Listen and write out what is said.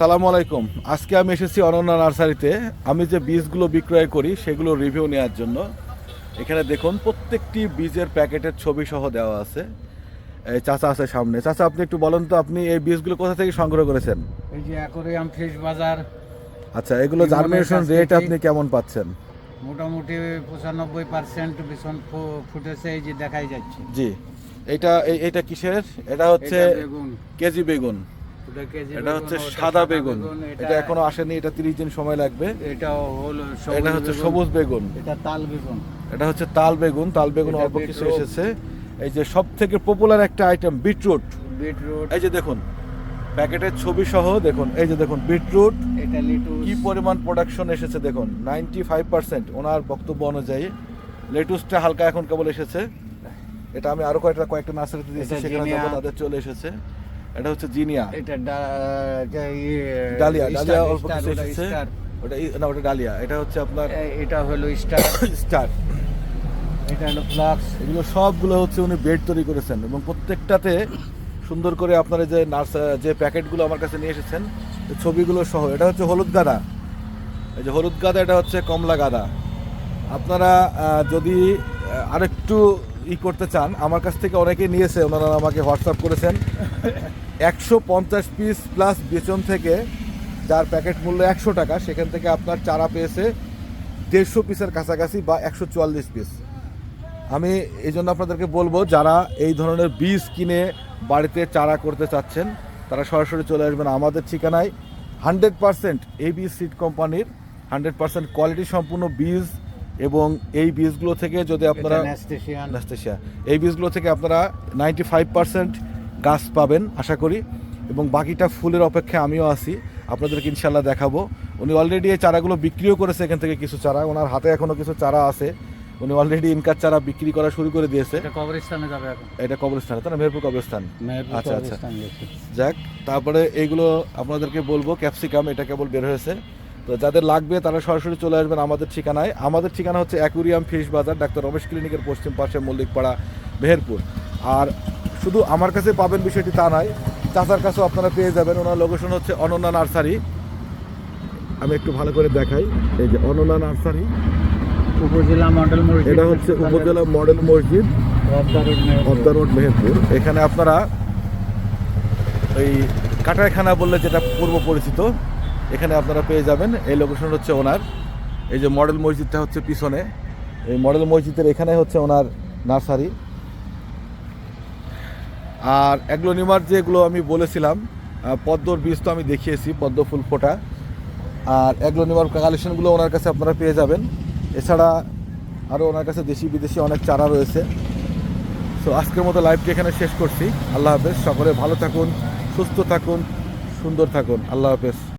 সালামু আলাইকুম। আজকে আমি এসেছি অনন্যা নার্সারিতে। আমি যে বীজগুলো বিক্রয় করি সেগুলো রিভিউ নেওয়ার জন্য। এখানে দেখুন প্রত্যেকটি বীজের প্যাকেটের ছবি সহ দেওয়া আছে। এই চাচা আছে সামনে। চাচা আপনি একটু বলেন তো আপনি এই বীজগুলো কোথা থেকে সংগ্রহ করেছেন? এই যে অ্যাকোরিয়াম ফিশ বাজার। আচ্ছা এগুলো জার্মিনেশন রেট আপনি কেমন পাচ্ছেন? মোটামুটি পঁচানব্বই পার্সেন্ট ভীষণ ফুটেছে এই যে দেখাই যাচ্ছে। জি। এটা এটা কিসের? এটা হচ্ছে কেজি বেগুন। এটা হচ্ছে সাদা বেগুন। এটা এখনও আসেনি এটা তিরিশ দিন সময় লাগবে। এটা হলো এটা হচ্ছে সবুজ বেগুন। এটা তাল বেগুন। এটা হচ্ছে তাল বেগুন তাল বেগুন অল্প কিছু এসেছে। এই যে সব থেকে পপুলার একটা আইটেম বিটরুট বিটরুট এই যে দেখুন প্যাকেটের ছবি সহ দেখুন এই যে দেখুন বিটরুট এটা লিটুস কি পরিমাণ প্রোডাকশন এসেছে দেখুন নাইনটি ফাইভ পার্সেন্ট ওনার বক্তব্য অনুযায়ী লেটুসটা হালকা এখন কেবল এসেছে। এটা আমি আরও কয়েকটা কয়েকটা নার্সারিতে দিয়েছি সেখানে তাদের চলে এসেছে। এটা হচ্ছে জিনিয়া। এটা ইয়ে- ডালিয়া ডালিয়া অল্প কিছু এসেছে। ওটা না ওটা ডালিয়া। এটা হচ্ছে আপনার এটা হলো স্টার। স্টার। এটা হলো ফ্লাক্স। এগুলো সবগুলো হচ্ছে উনি বেড তৈরি করেছেন এবং প্রত্যেকটাতে সুন্দর করে আপনার যে নার্স যে প্যাকেটগুলো আমার কাছে নিয়ে এসেছেন ছবিগুলো সহ। এটা হচ্ছে হলুদ গাদা। এই যে হলুদ গাদা এটা হচ্ছে কমলা গাদা। আপনারা যদি আরেকটু ই করতে চান, আমার কাছ থেকে অনেকেই নিয়েছে, ওনারা আমাকে হোয়াটসঅ্যাপ করেছেন। একশো পঞ্চাশ পিস প্লাস বেতন থেকে যার প্যাকেট মূল্য একশো টাকা, সেখান থেকে আপনার চারা পেয়েছে দেড়শো পিসের কাছাকাছি বা একশো চুয়াল্লিশ পিস আমি এই জন্য আপনাদেরকে বলব, যারা এই ধরনের বীজ কিনে বাড়িতে চারা করতে চাচ্ছেন, তারা সরাসরি চলে আসবেন আমাদের ঠিকানায়। হান্ড্রেড পারসেন্ট এই বীজ সিড কোম্পানির, হান্ড্রেড পারসেন্ট কোয়ালিটি সম্পূর্ণ বীজ এবং এই বীজগুলো থেকে যদি আপনারা এই বীজগুলো থেকে আপনারা নাইনটি ফাইভ পার্সেন্ট গাছ পাবেন আশা করি। এবং বাকিটা ফুলের অপেক্ষায় আমিও আছি। আপনাদেরকে ইনশাল্লাহ দেখাবো। উনি অলরেডি এই চারাগুলো বিক্রিও করেছে এখান থেকে কিছু চারা। ওনার হাতে এখনও কিছু চারা আছে। উনি অলরেডি ইনকার চারা বিক্রি করা শুরু করে দিয়েছে। এটা কবরস্থানে যাবে এখন। এটা কবরস্থানে তাই মেহেরপুর কবরস্থান। আচ্ছা, আচ্ছা। যাক তারপরে এইগুলো আপনাদেরকে বলব ক্যাপসিকাম এটা কেবল বের হয়েছে। তো যাদের লাগবে তারা সরাসরি চলে আসবেন আমাদের ঠিকানায়। আমাদের ঠিকানা হচ্ছে অ্যাকুরিয়াম ফিশ বাজার ডাক্তার রমেশ ক্লিনিকের পশ্চিম পাশে মল্লিকপাড়া মেহেরপুর। আর শুধু আমার কাছে পাবেন বিষয়টি তা নয় চাচার কাছেও আপনারা পেয়ে যাবেন। ওনার লোকেশন হচ্ছে অনন্যা নার্সারি। আমি একটু ভালো করে দেখাই। এই যে অনন্যা নার্সারি। উপজেলা মডেল মসজিদ। এটা হচ্ছে উপজেলা মডেল মসজিদ। রোড মেহেরপুর। এখানে আপনারা এই কাটারখানা বললে যেটা পূর্ব পরিচিত এখানে আপনারা পেয়ে যাবেন। এই লোকেশন হচ্ছে ওনার। এই যে মডেল মসজিদটা হচ্ছে পিছনে। এই মডেল মসজিদের এখানে হচ্ছে ওনার নার্সারি। আর অ্যাগ্লোনিমার যেগুলো আমি বলেছিলাম পদ্মর বীজ তো আমি দেখিয়েছি, পদ্ম ফুল ফোটা। আর অ্যাগ্লোনিমার কালেকশনগুলো ওনার কাছে আপনারা পেয়ে যাবেন। এছাড়া আরও ওনার কাছে দেশি বিদেশি অনেক চারা রয়েছে। সো আজকের মতো লাইভটি এখানে শেষ করছি। আল্লাহ হাফেজ। সকলে ভালো থাকুন, সুস্থ থাকুন, সুন্দর থাকুন। আল্লাহ হাফেজ।